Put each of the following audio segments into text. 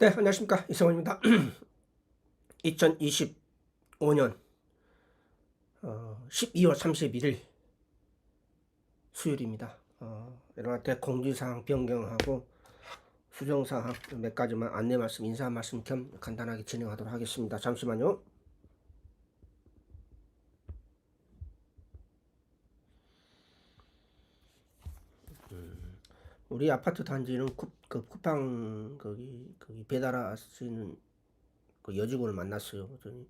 네, 안녕하십니까. 이성원입니다. 2025년 어, 12월 31일 수요일입니다. 어, 여러분한테 공지사항 변경하고 수정사항 몇 가지만 안내 말씀, 인사 말씀 겸 간단하게 진행하도록 하겠습니다. 잠시만요. 우리 아파트 단지는 쿠, 그 쿠팡 거기 거기 배달할 수 있는 그 여직원을 만났어요. 그랬더니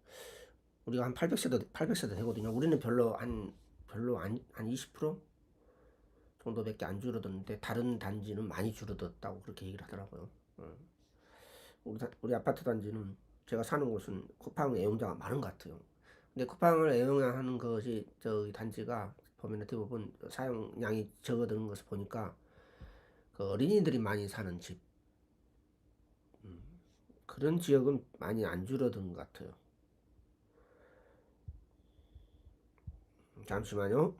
우리가 한 800세대 800세대 되거든요. 우리는 별로 한 별로 한, 한20% 정도밖에 안 줄어들었는데 다른 단지는 많이 줄어들었다고 그렇게 얘기를 하더라고요. 어. 우리, 다- 우리 아파트 단지는 제가 사는 곳은 쿠팡 애용자가 많은 것 같아요. 근데 쿠팡을 애용하는 것이 저기 단지가 보면 대부분 사용량이 적어드는 것을 보니까 그 어린이들이 많이 사는 집 음, 그런 지역은 많이 안 줄어든 것 같아요. 잠시만요.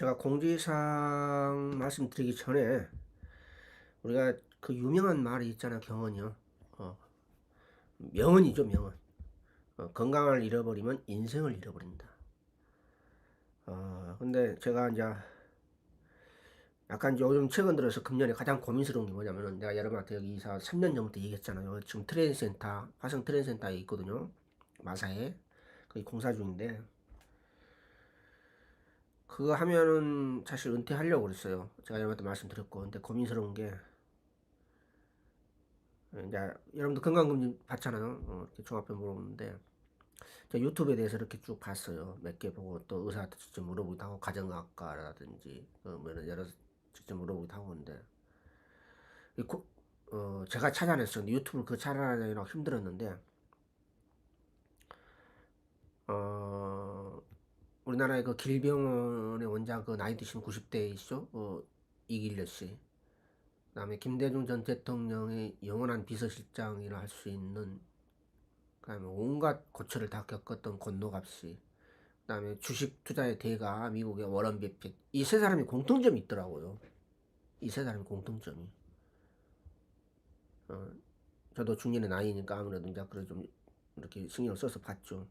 제가 공지사항 말씀드리기 전에 우리가 그 유명한 말이 있잖아 경언이요. 어, 명언이죠 명언. 어, 건강을 잃어버리면 인생을 잃어버린다. 어, 근데 제가 이제 약간 요즘 최근 들어서 금년에 가장 고민스러운 게 뭐냐면은 내가 여러분한테 여기 이사 3년 전부터 얘기했잖아요. 지금 트레이센터 화성 트레이센터에 있거든요. 마사에 거기 공사 중인데 그거 하면은 사실 은퇴하려고 그랬어요. 제가 여러분한테 말씀드렸고 근데 고민스러운 게 이제 여러분도 건강검진 받잖아요. 어, 이렇게 종합병 물어보는데 제가 유튜브에 대해서 이렇게 쭉 봤어요. 몇 개 보고 또 의사한테 직접 물어보기도 하고 가정학과라든지 어, 뭐 여러 직접 물어보기도 하고 근데 이 고- 어, 제가 찾아냈어요. 유튜브를 그 찾아내느라 힘들었는데 우리나라의 그 길병원의 원장 그 나이 드신 90대이시죠? 어, 이길래 씨. 그다음에 김대중 전 대통령의 영원한 비서실장이라 할 수 있는 그다음에 온갖 고초를 다 겪었던 권노갑 씨. 그다음에 주식 투자의 대가 미국의 워런 베핏. 이 세 사람이 공통점이 있더라고요. 이 세 사람이 공통점이. 어, 저도 중년의 나이니까 아무래도 이제 그래 좀 이렇게 신경을 써서 봤죠.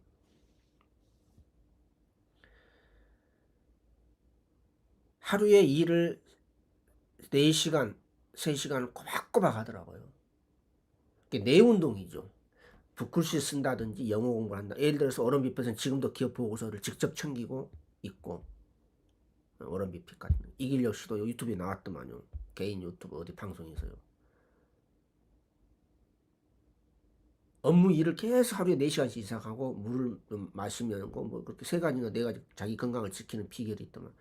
하루에 일을 4시간, 3시간 꼬박꼬박 하더라고요. 그게 내 운동이죠. 붓글씨 쓴다든지 영어 공부를 한다. 예를 들어서 어른 뷔펫은 지금도 기업 보고서를 직접 챙기고 있고 어른 뷔펫 같은 이길력 씨도 유튜브에 나왔더만요. 개인 유튜브 어디 방송에서요. 업무 일을 계속 하루에 4시간씩 이상하고 물을 좀 마시면 뭐 그렇게 세 가지나 네 가지 자기 건강을 지키는 비결이 있더만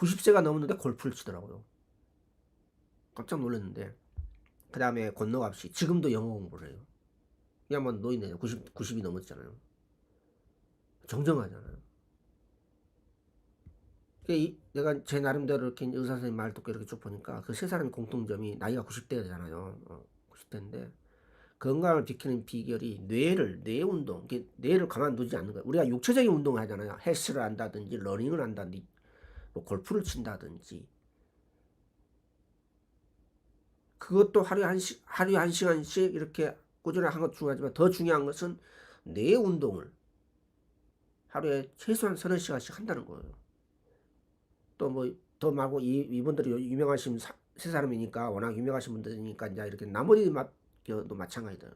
90세가 넘었는데 골프를 치더라고요. 깜짝 놀랐는데 그 다음에 씨 지금도 영어 공부를 해요. 이 양반 노인네요. 90, 90이 넘었잖아요. 정정하잖아요. 그러니까 이- 내가 제 나름대로 이렇게 의사 선생님 말 듣고 이렇게 쭉 보니까 그 세 사람의 공통점이 나이가 90대잖아요. 어, 90대인데 건강을 지키는 비결이 뇌를 뇌 운동, 뇌를 가만두지 않는 거예요. 우리가 육체적인 운동을 하잖아요. 헬스를 한다든지 러닝을 한다든지 뭐 골프를 친다든지 그것도 하루에 한 시, 하루에 한 시간씩 이렇게 꾸준히 하는 것도 중요하지만 더 중요한 것은 뇌 운동을 하루에 최소한 서너 시간씩 한다는 거예요. 또 뭐 더 말고 이 이분들이 유명하신 사, 세 사람이니까 워낙 유명하신 분들이니까 이제 이렇게 나머지 맡겨도 마찬가지다.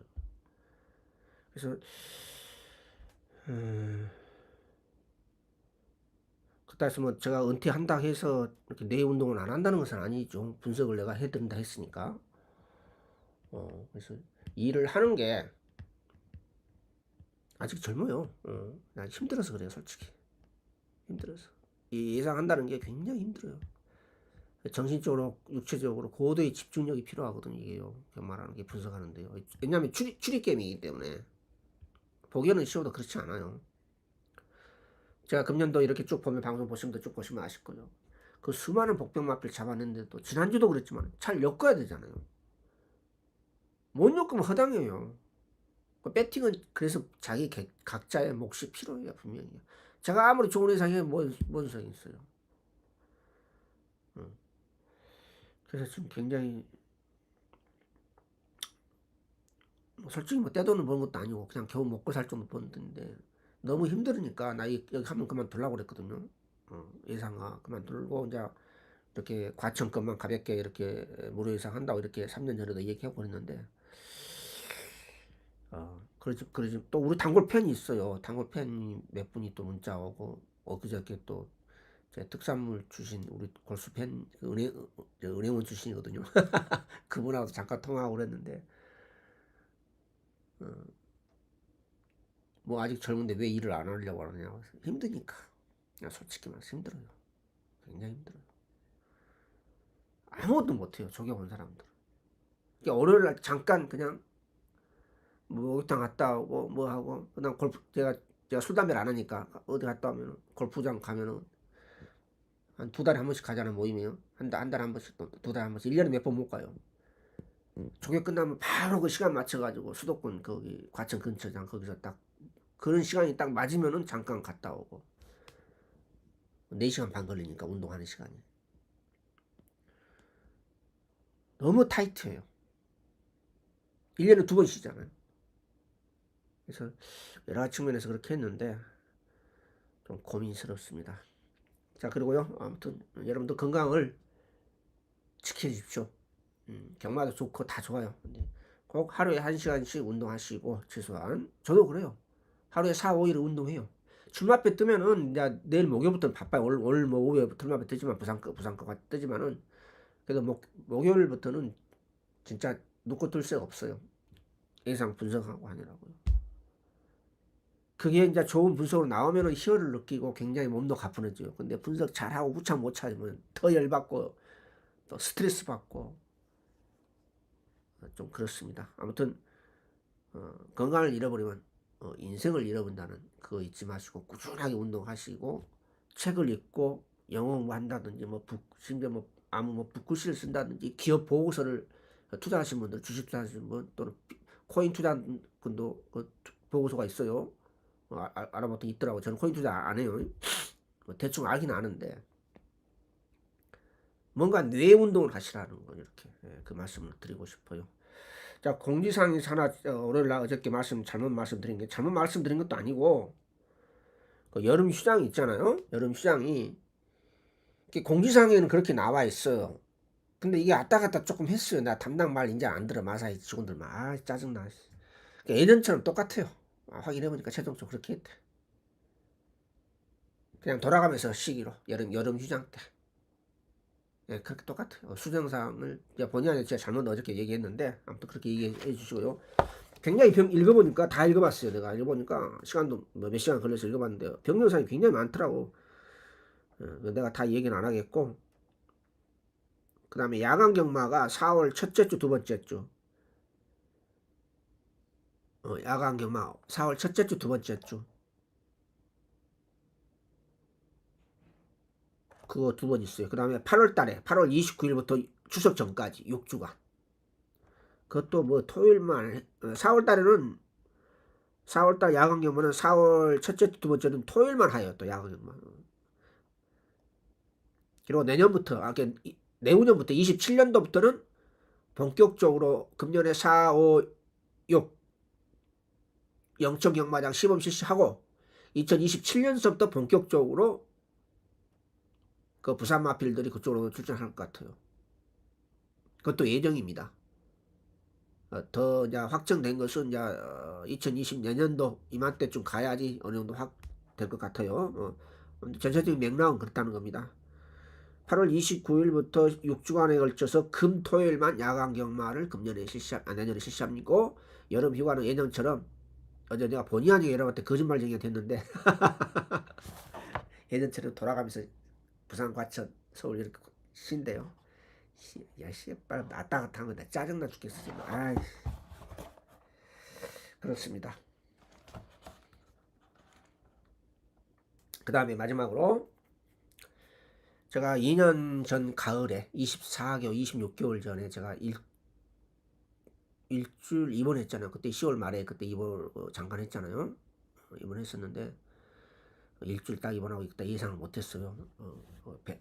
그래서 음, 그렇다 해서 뭐 제가 은퇴한다 해서 이렇게 뇌 운동을 안 한다는 것은 아니죠. 분석을 내가 해드린다 했으니까. 어, 그래서 일을 하는 게 아직 젊어요. 어, 난 힘들어서 그래요, 솔직히. 힘들어서. 이 예상한다는 게 굉장히 힘들어요. 정신적으로, 육체적으로 고도의 집중력이 필요하거든요, 이게요. 말하는 게 분석하는데요. 왜냐하면 추리, 추리 게임이기 때문에. 보기에는 쉬워도 그렇지 않아요. 제가 금년도 이렇게 쭉 보면 방송 보시면 쭉 보시면 아실 거예요. 그 수많은 복병 마필 잡았는데도 지난주도 그랬지만 잘 엮어야 되잖아요. 못 엮으면 허당해요. 그 배팅은 그래서 자기 개- 각자의 몫이 필요해요 분명히. 제가 아무리 좋은 의상에 뭔, 뭔 소용이 있어요. 응. 그래서 지금 굉장히 뭐 솔직히 뭐 떼돈을 버는 것도 아니고 그냥 겨우 먹고 살 정도 버는 돈인데 너무 힘들으니까 나 이- 여기 하면 그만둘라고 그랬거든요. 어, 예상아 그만두고 이제 이렇게 과천권만 가볍게 이렇게 무료 예상 한다고 이렇게 3년 전에도 얘기하고 그랬는데 어, 그러지 그러지 또 우리 단골 팬이 있어요. 단골 팬이 몇 분이 또 문자 오고 엊그저께 또제 특산물 주신 우리 골수 팬그 은행 은행원 출신이거든요. 그분하고도 잠깐 통화하고 그랬는데 어, 뭐 아직 젊은데 왜 일을 안 하려고 하느냐고 힘드니까 그냥 솔직히 말해서 힘들어요. 굉장히 힘들어요. 아무것도 못해요. 저기 온 사람들. 그러니까 월요일 날 잠깐 그냥 뭐 목욕탕 갔다 오고 뭐 하고 그다음 골프 제가 제가 술 담배를 안 하니까 어디 갔다 오면은 골프장 가면은 한 두 달에 한 번씩 가잖아 모임이요. 한달한 달에 한 번씩 또두 달에 한 번씩 1년에 몇 번 못 가요. 조교 끝나면 바로 그 시간 맞춰가지고 수도권 거기 과천 근처장 거기서 딱 그런 시간이 딱 맞으면은 잠깐 갔다 오고. 4시간 반 걸리니까 운동하는 시간이. 너무 타이트해요. 1년에 두 번 쉬잖아요. 그래서 여러 가지 측면에서 그렇게 했는데 좀 고민스럽습니다. 자 그리고요. 아무튼 여러분도 건강을 지켜주십시오. 음, 경마도 좋고 다 좋아요. 근데 꼭 하루에 한 시간씩 운동하시고 최소한. 저도 그래요. 하루에 4, 5일 운동해요. 출마표 뜨면은 이제 내일 목요일부터는 바빠요. 오늘 오후에 출마표 뜨지만 부산 거 부산 거가 뜨지만은 그래도 목 목요일부터는 진짜 놓고 뜰 새가 없어요. 예상 분석하고 하느라고요. 그게 이제 좋은 분석으로 나오면은 희열을 느끼고 굉장히 몸도 가뿐해져요. 근데 분석 잘하고 후창 못 찾으면 더 열받고 또 스트레스 받고 좀 그렇습니다. 아무튼 어, 건강을 잃어버리면 어, 인생을 잃어본다는 그거 잊지 마시고 꾸준하게 운동하시고 책을 읽고 영어 뭐 한다든지 뭐 북, 심지어 뭐 아무 뭐 북글씨를 쓴다든지 기업 보고서를 투자하신 분들 주식 투자하신 분 또는 비- 코인 투자분도 그 투- 보고서가 있어요. 어, 아, 아- 알아봤더니 있더라고. 저는 코인 투자 안 해요. 뭐 대충 알긴 아는데 뭔가 뇌 운동을 하시라는 거 이렇게 예, 그 말씀을 드리고 싶어요. 자 공지사항이 하나 어, 월요일 날 어저께 말씀 잘못 말씀드린 게 잘못 말씀드린 것도 아니고 그 여름 휴장이 있잖아요. 여름 휴장이 공지사항에는 그렇게 나와 있어요. 근데 이게 왔다 갔다 조금 했어요. 나 담당 말 이제 안 들어 마사이 직원들 막 아, 짜증나. 그러니까 예년처럼 똑같아요. 아, 확인해보니까 최종적으로 그렇게 했대. 그냥 돌아가면서 시기로 여름 여름 휴장 때. 예, 그렇게 똑같아요. 어, 수정사항을 본의 아니게 제가 잘못 어저께 얘기했는데 아무튼 그렇게 얘기해 주시고요. 굉장히 병 읽어보니까 다 읽어봤어요. 내가 읽어보니까 시간도 뭐몇 시간 걸려서 읽어봤는데 병영상이 굉장히 많더라고. 어, 내가 다 얘기는 안 하겠고 그 다음에 야간 경마가 4월 첫째 주 두 번째 주 어, 야간 경마 4월 첫째 주 두 번째 주 그거 두 번 있어요. 그 다음에 8월 달에 8월 29일부터 추석 전까지 6주간. 그것도 뭐 토요일만 4월 달에는 4월 달 야간 경마는 4월 첫째 주두 번째는 토요일만 하요 또 야간 경마. 그리고 내년부터 아그 내후년부터 27년도부터는 본격적으로 금년에 4, 5, 6 영천 경마장 시범 실시하고 2027년서부터 본격적으로 그 부산 마필들이 그쪽으로 출전할 것 같아요. 그것도 예정입니다. 어, 더 이제 확정된 것은 이제 2020년년도 이맘때쯤 가야지 어느 정도 확 될 것 같아요. 어, 전체적인 맥락은 그렇다는 겁니다. 8월 29일부터 6주간에 걸쳐서 금, 토요일만 야간 경마를 금년에 실시, 아, 내년에 실시합니고 여름 휴가는 예년처럼 어제 내가 본의 아니게 여러분한테 거짓말쟁이가 됐는데 예전처럼 돌아가면서 부산 과천 서울 이렇게. 씨, 야 씨발 왔다 갔다 하는 거나 짜증나 죽겠어 지금. 아이 그렇습니다. 그 다음에 마지막으로 제가 2년 전 가을에 24개월, 26개월 전에 제가 일, 일주일 입원했잖아요. 그때 10월 말에 그때 입원 어, 잠깐 했잖아요. 어, 입원했었는데 일주일 딱 입원하고 있다 예상을 못했어요. 어, 어, 배,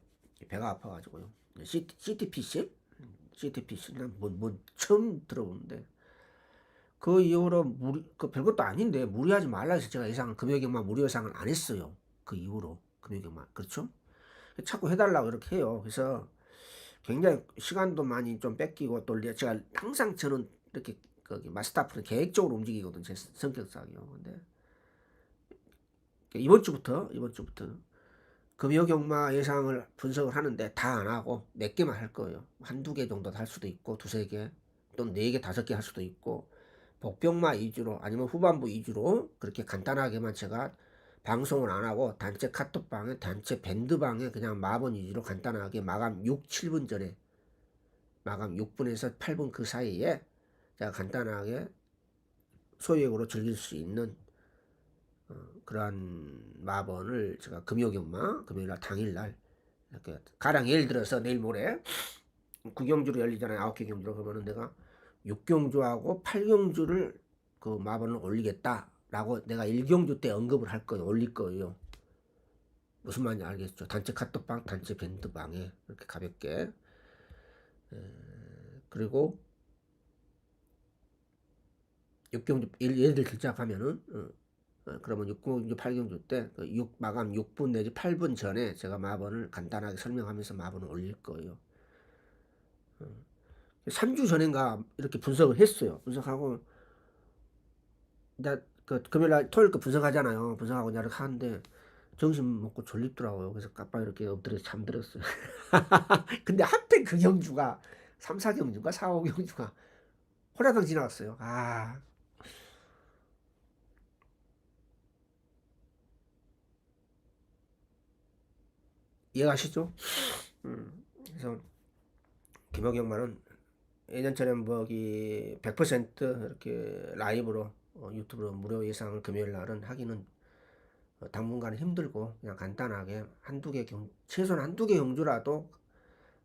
배가 아파가지고요. CT, CTPC? CTPC는 뭐, 뭐 처음 들어보는데 그 이후로 무리, 그 별것도 아닌데 무리하지 말라 해서 제가 예상 금요경만 무료 예상을 안 했어요. 그 이후로 금요경만 그렇죠? 자꾸 해달라고 이렇게 해요. 그래서 굉장히 시간도 많이 좀 뺏기고 또 제가 항상 저는 이렇게 거기 마스터프는 계획적으로 움직이거든 제 성격상이요. 근데 이번 주부터 이번 주부터 금요 경마 예상을 분석을 하는데 다 안 하고 몇 개만 할 거예요. 한두 개 정도 할 수도 있고 두세 개, 또네 개, 다섯 개 할 수도 있고 복병마 위주로 아니면 후반부 위주로 그렇게 간단하게만 제가 방송을 안 하고 단체 카톡방에 단체 밴드방에 그냥 마번 위주로 간단하게 마감 6, 7분 전에 마감 6분에서 8분 그 사이에 제가 간단하게 소액으로 즐길 수 있는 어, 그러한 마번을 제가 금요경마 금요일날 당일날 이렇게 가령 예를 들어서 내일 모레 구경주로 열리잖아요 아홉 개 경주로 그러면은 내가 6경주하고 8경주를 그 마번을 올리겠다라고 내가 1경주 때 언급을 할 거예요. 올릴 거예요. 무슨 말인지 알겠죠? 단체 카톡방, 단체 밴드방에 이렇게 가볍게 에, 그리고 6경주 예를 들자 하면은 어, 어, 그러면 6경주, 8경주 때 6, 그 마감 6분 내지 8분 전에 제가 마번을 간단하게 설명하면서 마번을 올릴 거예요. 어. 3주 전인가 이렇게 분석을 했어요. 분석하고 이제 그 금요일 날 토요일 그 분석하잖아요. 분석하고 이렇게 하는데 정신 먹고 졸립더라고요. 그래서 깜빡 이렇게 엎드려서 잠들었어요. 근데 하필 그 경주가 3, 4경주가 4, 5경주가 호라당 지나갔어요. 아. 이해가시죠? 음, 그래서 김학영만은 예전처럼 뭐기 100% 이렇게 라이브로 어, 유튜브로 무료 예상을 금요일 날은 하기는 어, 당분간은 힘들고 그냥 간단하게 한두 개 경, 최소한 한두 개 경주라도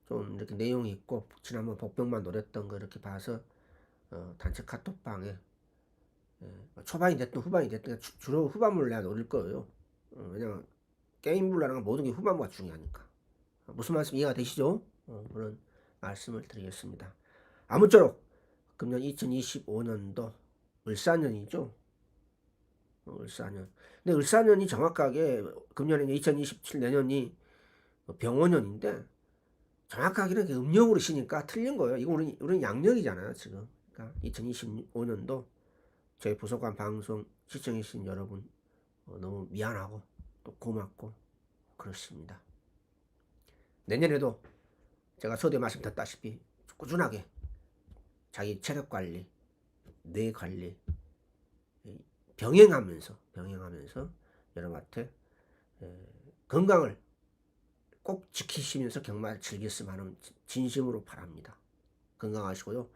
좀 이렇게 내용이 있고 지난번 복병만 노렸던 거 이렇게 봐서 어, 단체 카톡방에 예, 초반이 됐든 후반이 됐든 주, 주로 후반부를 내가 노릴 거예요. 어, 왜냐면 게임 불라는 건 모든 게 후반부가 중요하니까. 어, 무슨 말씀 이해가 되시죠? 어, 그런 말씀을 드리겠습니다. 아무쪼록 금년 2025년도 을사년이죠. 어, 을사년. 근데 을사년이 정확하게 금년에 2027 내년이 병원년인데 정확하게는 음력으로 시니까 틀린 거예요. 이거 우리 우리는 양력이잖아요 지금. 그러니까 2025년도 저희 부속관 방송 시청해주신 여러분 어, 너무 미안하고 또 고맙고 그렇습니다. 내년에도 제가 서두에 말씀드렸다시피 꾸준하게 자기 체력 관리, 뇌 관리 병행하면서 병행하면서 여러분한테 건강을 꼭 지키시면서 경마를 즐겼으면 하는 진심으로 바랍니다. 건강하시고요.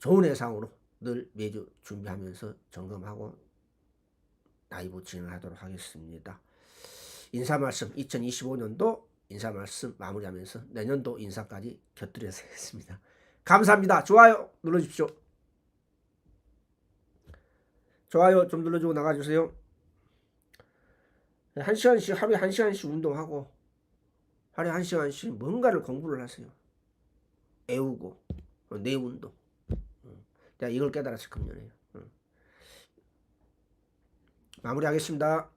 좋은 해상으로 늘 매주 준비하면서 점검하고 라이브 진행하도록 하겠습니다. 인사 말씀 2025년도 인사 말씀 마무리하면서 내년도 인사까지 곁들여서 하겠습니다. 감사합니다. 좋아요 눌러주십시오. 좋아요 좀 눌러주고 나가주세요. 한 시간씩 하루에 한 시간씩 운동하고 하루에 한 시간씩 뭔가를 공부를 하세요. 애우고 내 운동. 내가 이걸 깨달았을 금년에요. 마무리하겠습니다.